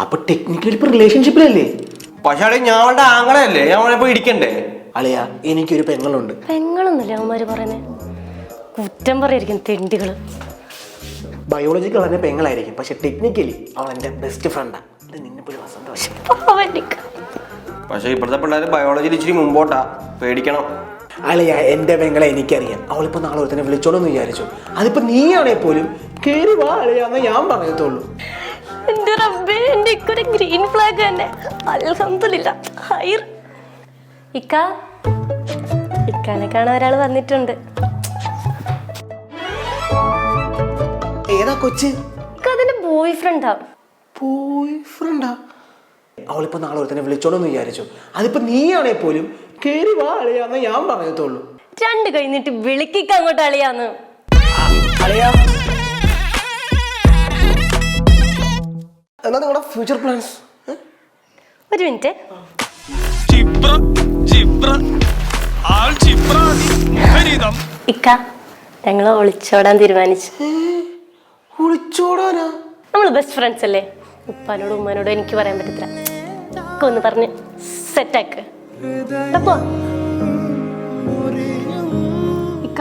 അപ്പൊ ടെക്നിക്കലി ഇപ്പൊ റിലേഷൻഷിപ്പിലല്ലേ പക്ഷേ അവിടെ ഞങ്ങളുടെ ആങ്ങളല്ലേ ഞങ്ങളെ പോയി ഇടിക്കണ്ടേ? അളിയ എനിക്കൊരു പെങ്ങളുണ്ട്. പെങ്ങളൊന്നുമില്ല അവന്മാര് പറയുന്നത് കുറ്റം പറയായിരിക്കും തെണ്ടികൾ. ബയോളജിക്കൽ അവന്റെ പെങ്ങളായിരിക്കും പക്ഷെ ടെക്നിക്കലി അവൾ എന്റെ ബെസ്റ്റ് ഫ്രണ്ടാ നിന്നെ പോലും സന്തോഷം. പക്ഷെ ഇപ്പോഴത്തെ പിള്ളേർ ബയോളജിയിൽ ഇച്ചിരി മുമ്പോട്ടാ പേടിക്കണം. അളിയ എന്റെ പെങ്ങളെ എനിക്കറിയാം. അവളിപ്പോ നാളെ ഒരുത്തനെ വിളിച്ചോളെന്ന് വിചാരിച്ചു. അതിപ്പോ നീയാണേ പോലും? കേറി വാ അളിയാന്ന് ഞാൻ പറയത്തുള്ളൂ. എന്റെ റബ്ബേ എന്റെ ഇക്കൊരു ഗ്രീൻ ഫ്ലാഗ് തന്നെ. അൽഹംദുലില്ല. ഹൈർ. ഇക്ക. ഇക്കാനെ കാണാൻ ഒരാൾ വന്നിട്ടുണ്ട്. ഏതാ കൊച്ച്? അതിന്റെ ബോയ് ഫ്രണ്ടാ ബോയ് ഫ്രണ്ടാ അവളിപ്പോ നാളെ ഒരുത്തനെ വിളിച്ചോളെന്ന് വിചാരിച്ചു. അതിപ്പോ നീയാണേ പോലും കേറി വാ അളിയാന്ന് ഞാൻ പറയത്തുള്ളൂ. രണ്ട് കഴിഞ്ഞിട്ട് വിളിക്കിക്ക അങ്ങോട്ട് അളിയാന്ന്. അളിയാ. എന്നാ നിങ്ങളുടെ ഫ്യൂച്ചർ പ്ലാൻസ് ഒരു മിനിറ്റ്. ചിപ്ര ചിപ്ര. ആൾ ചിപ്രാതി മുഖരിതം. ഇക്ക ഞങ്ങൾ ഒളിച്ചോടാൻ തീരുമാനിച്ചു. ഒളിച്ചോടാനാ? നമ്മൾ ബെസ്റ്റ് ഫ്രണ്ട്സ് അല്ലേ? ഉപ്പാനോടും ഉമ്മാനോടും എനിക്ക് പറയാൻ പറ്റത്തില്ല. ഒക്കെ ഒന്ന് പറഞ്ഞ് സെറ്റാക്ക് അപ്പോ ഇക്ക.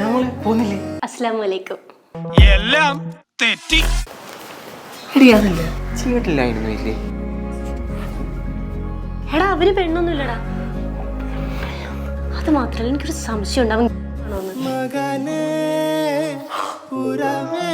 നമ്മളെ പോന്നില്ലേ? അസ്സലാമു അലൈക്കും. എല്ലാം തെറ്റി. എടാ അവർ പെണ്ണൊന്നുമില്ലടാ. അത് മാത്രല്ല എനിക്കൊരു സംശയം ഉണ്ടാവും മകനെ പുറമേ